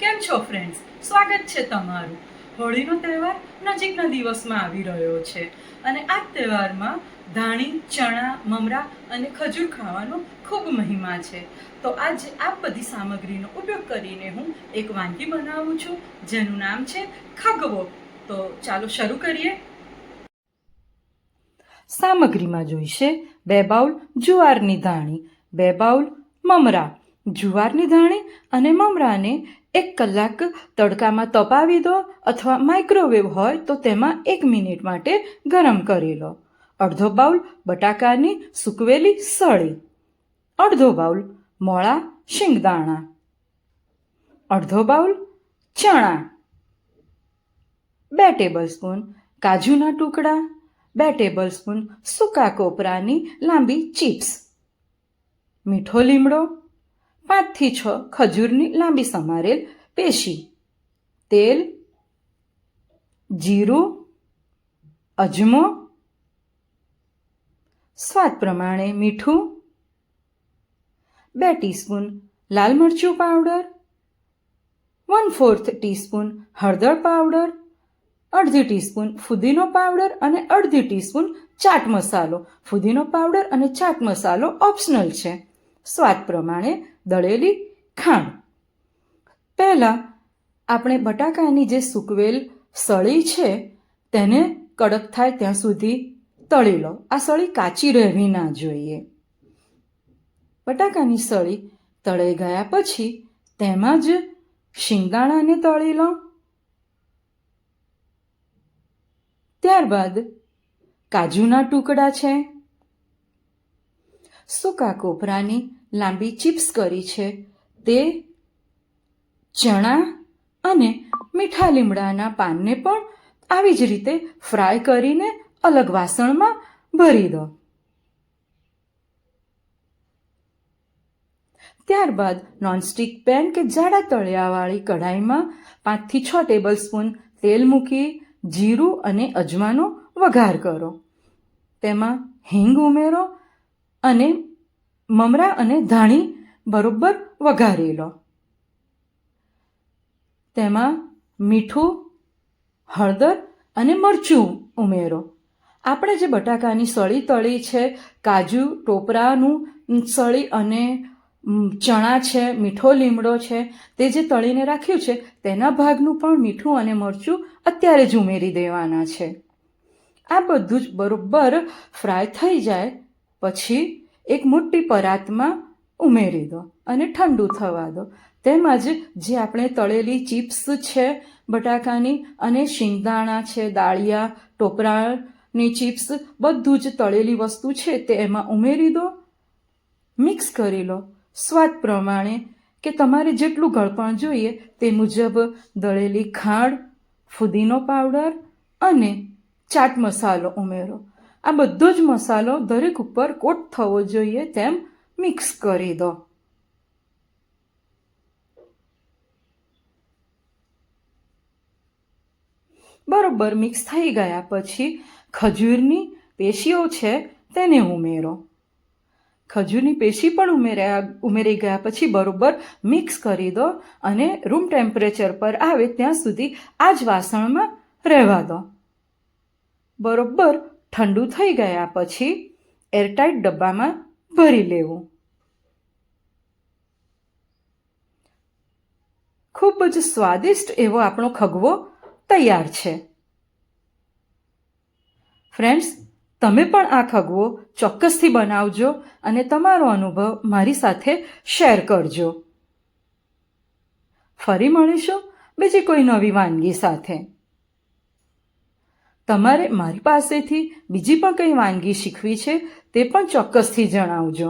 કેમ છો ફ્રેન્ડ્સ સ્વાગત છે તમારું. હોળીનો તહેવાર નજીકના દિવસમાં આવી રહ્યો છે અને આ તહેવારમાં ધાણી, ચણા, મમરા અને ખજૂર ખાવાનો ખૂબ મહિમા છે. તો આજે આ બધી સામગ્રીનો ઉપયોગ કરીને હું એક વાનગી બનાવું છું, જેનું નામ છે ખગવો. તો ચાલો શરૂ કરીએ. સામગ્રીમાં જોઈશે બે બાઉલ જુવારની ધાણી, બે બાઉલ મમરા. જુવારની ધાણી અને મમરાને એક કલાક તડકામાં તપાવી દો અથવા માઇક્રોવેવ હોય તો તેમાં એક મિનિટ માટે ગરમ કરી લો. અડધો બાઉલ બટાકાની સૂકવેલી સળી. અડધો બાઉલ મોળા શિંગદાણા. અડધો બાઉલ ચણા. બે ટેબલસ્પૂન કાજુના ટુકડા. બે ટેબલસ્પૂન સૂકા કોપરાની લાંબી ચિપ્સ. મીઠો લીમડો. પાંચથી છ ખજૂરની લાંબી સમારેલ પેશી. તેલ, જીરું, અજમો, સ્વાદ પ્રમાણે મીઠું, બે ટીસ્પૂન લાલ મરચું પાવડર, વન ફોર્થ ટીસ્પૂન હળદર પાવડર, અડધી ટીસ્પૂન ફુદીનો પાવડર અને અડધી ટીસ્પૂન ચાટ મસાલો. ફુદીનો પાવડર અને ચાટ મસાલો ઓપ્શનલ છે. સ્વાદ પ્રમાણે દળેલી ખાંડ. પહેલાં આપણે બટાકાની જે સૂકવેલ સળી છે, તેને કડક થાય ત્યાં સુધી તળી લો. આ સળી કાચી રહેવી ના જોઈએ. બટાકાની સળી તળાઈ ગયા પછી તેમાં જ શિંગદાણાને તળી લો. ત્યારબાદ કાજુના ટુકડા છે. સૂકા કોપરાની લાંબી ચિપ્સ કરી છે? તે ચણા અને મીઠા લીમડાના પાનને પણ આવી જ રીતે ફ્રાય કરીને અલગ વાસણમાં ભરી દો. ત્યારબાદ નોનસ્ટિક પેન કે જાડા તળિયાવાળી કઢાઈમાં પાંચથી છ ટેબલ સ્પૂન તેલ મૂકી, જીરું અને અજમાનો વઘાર કરો. તેમાં હિંગ ઉમેરો અને મમરા અને ધાણી બરોબર વઘારી લો. તેમાં મીઠું, હળદર અને મરચું ઉમેરો. આપણે જે બટાકાની સળી તળી છે, કાજુ, ટોપરાનું સળી અને ચણા છે, મીઠો લીમડો છે, તે જે તળીને રાખ્યું છે, તેના ભાગનું પણ મીઠું અને મરચું અત્યારે જ ઉમેરી દેવાના છે. આ બધું જ બરોબર ફ્રાય થઈ જાય પછી એક મોટી પરાતમાં ઉમેરી દો અને ઠંડુ થવા દો. તેમજ જે આપણે તળેલી ચિપ્સ છે, બટાકાની અને શિંગદાણા છે, દાળિયા, ટોપરાની ચિપ્સ, બધું જ તળેલી વસ્તુ છે તે એમાં ઉમેરી દો. મિક્સ કરી લો. સ્વાદ પ્રમાણે કે તમારે જેટલું ગળપણ જોઈએ તે મુજબ દળેલી ખાંડ, ફુદીનો પાવડર અને ચાટ મસાલો ઉમેરો. આ બધો જ મસાલો દરેક ઉપર કોટ થવો જોઈએ તેમ મિક્સ કરી દો. બરોબર મિક્સ થઈ ગયા પછી ખજૂરની પેશીઓ છે તેને ઉમેરો. ખજૂરની પેશી પણ ઉમેર્યા, ઉમેરી ગયા પછી બરોબર મિક્સ કરી દો અને રૂમ ટેમ્પરેચર પર આવે ત્યાં સુધી આ જ વાસણમાં રહેવા દો. બરોબર ઠંડુ થઈ ગયા પછી એરટાઇટ ડબ્બામાં ભરી લેવું. ખૂબ જ સ્વાદિષ્ટ એવો આપણો ખગવો તૈયાર છે. ફ્રેન્ડ્સ, તમે પણ આ ખગવો ચોક્કસથી બનાવજો અને તમારો અનુભવ મારી સાથે શેર કરજો. ફરી મળીશું બીજી કોઈ નવી વાનગી સાથે. તમારે મારી પાસેથી બીજી પણ કંઈ વાનગી શીખવી છે તે પણ ચોક્કસથી જણાવજો.